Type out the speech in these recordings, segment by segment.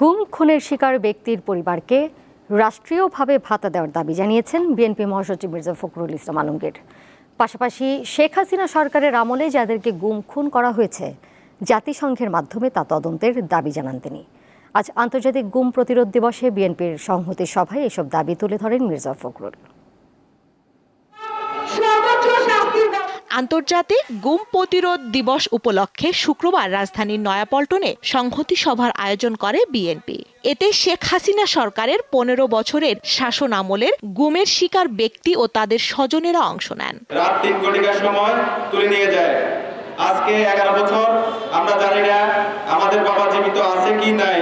গুম, খুনের শিকার ব্যক্তির পরিবারকে রাষ্ট্রীয়ভাবে ভাতা দেওয়ার দাবি জানিয়েছেন বিএনপি মহাসচিব মির্জা ফখরুল ইসলাম আলমগীর। পাশাপাশি শেখ হাসিনা সরকারের আমলে যাদেরকে গুম, খুন করা হয়েছে জাতিসংঘের মাধ্যমে তা তদন্তের দাবি জানান তিনি। আজ আন্তর্জাতিক গুম প্রতিরোধ দিবসে বিএনপির সংহতি সভায় এসব দাবি তুলে ধরেন মির্জা ফখরুল। আন্তর্জাতিক গুম প্রতিরোধ দিবস উপলক্ষে শুক্রবার রাজধানীর নয়াপল্টনে সংহতি সভার আয়োজন করে বিএনপি। এতে শেখ হাসিনা সরকারের পনেরো বছরের শাসন আমলের গুমের শিকার ব্যক্তি ও তাদের স্বজনেরা অংশ নেন। সময় তুলে নিয়ে যায়। আজকে এগারো বছর, আমরা জানি না আমাদের বাবা জীবিত আছে কি নাই।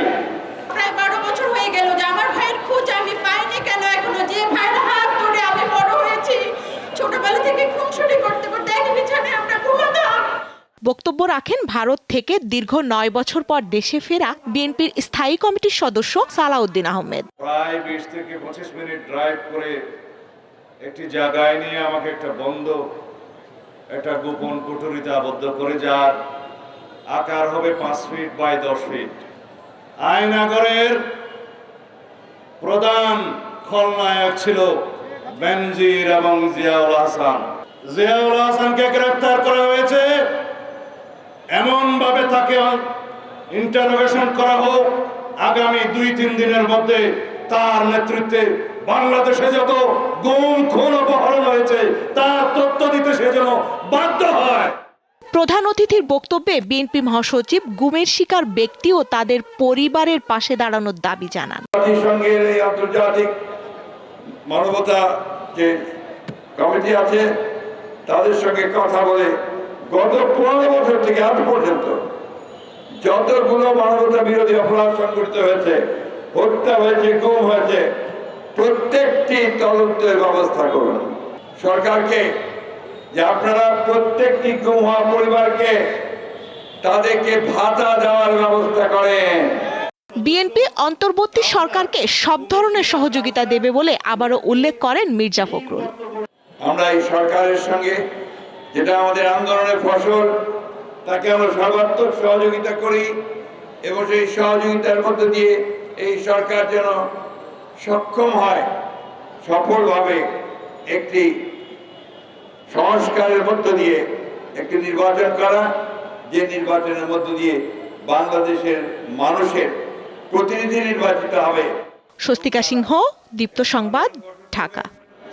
বক্তব্য রাখেন ভারত থেকে দীর্ঘ নয় বছর পর দেশে ফেরা বিএনপির স্থায়ী কমিটির সদস্য সালাউদ্দিন আহমেদ। প্রায় বিশ থেকে পঁচিশ মিনিট ড্রাইভ করে একটি জায়গায় নিয়ে আমাকে একটা বন্ধ, একটা গোপন কুঠুরিতে আবদ্ধ করে যার আকার হবে পাঁচ ফিট বাই দশ ফিট আয়নাগরের প্রধান খলনায়ক ছিল বেনজির এবং জিয়াউল হাসান। জিয়াউল হাসানকে গ্রেফতার করা হয়েছে তাকে ইন্টারোগেশন করা হোক আগামী দুই তিন দিনের মধ্যে তার নেতৃত্বে বাংলাদেশে যত গুম খুন অপহরণ হয়েছে তার তথ্য দিতে সে যেন বাধ্য হয়। প্রধান অতিথির বক্তব্যে বিএনপি মহাসচিব গুমের শিকার ব্যক্তি ও তাদের পরিবারের পাশে দাঁড়ানোর দাবি জানান। জাতিসংঘের এই আন্তর্জাতিক মানবতা যে কমিটি আছে তাদের সঙ্গে কথা বলে গত পনেরো বছর থেকে আজ পর্যন্ত যতগুলো মানবতা বিরোধী অপরাধ সংঘটিত হয়েছে হত্যা হয়েছে গুম হয়েছে প্রত্যেকটি তদন্তের ব্যবস্থা করুন। সরকারকে যে আপনারা প্রত্যেকটি গুম হওয়া পরিবারকে তাদেরকে ভাতা দেওয়ার ব্যবস্থা করেন। বিএনপি অন্তর্বর্তী সরকারকে সব ধরনের সহযোগিতা দেবে বলে আবারও উল্লেখ করেন মির্জা ফখরুল। আমরা এই সরকারের সঙ্গে যেটা আমাদের আন্দোলনের ফসল তাকে আমরা সর্বাত্মক সহযোগিতা করি এবং সেই সহযোগিতার মধ্য দিয়ে এই সরকার যেন সক্ষম হয়, সফলভাবে একটি সংস্কারের মধ্য দিয়ে একটি নির্বাচন করা, যে নির্বাচনের মধ্য দিয়ে বাংলাদেশের মানুষের প্রতিনিধি নির্বাচিত হবে। স্বস্তিকা সিংহ, দীপ্ত সংবাদ, ঢাকা।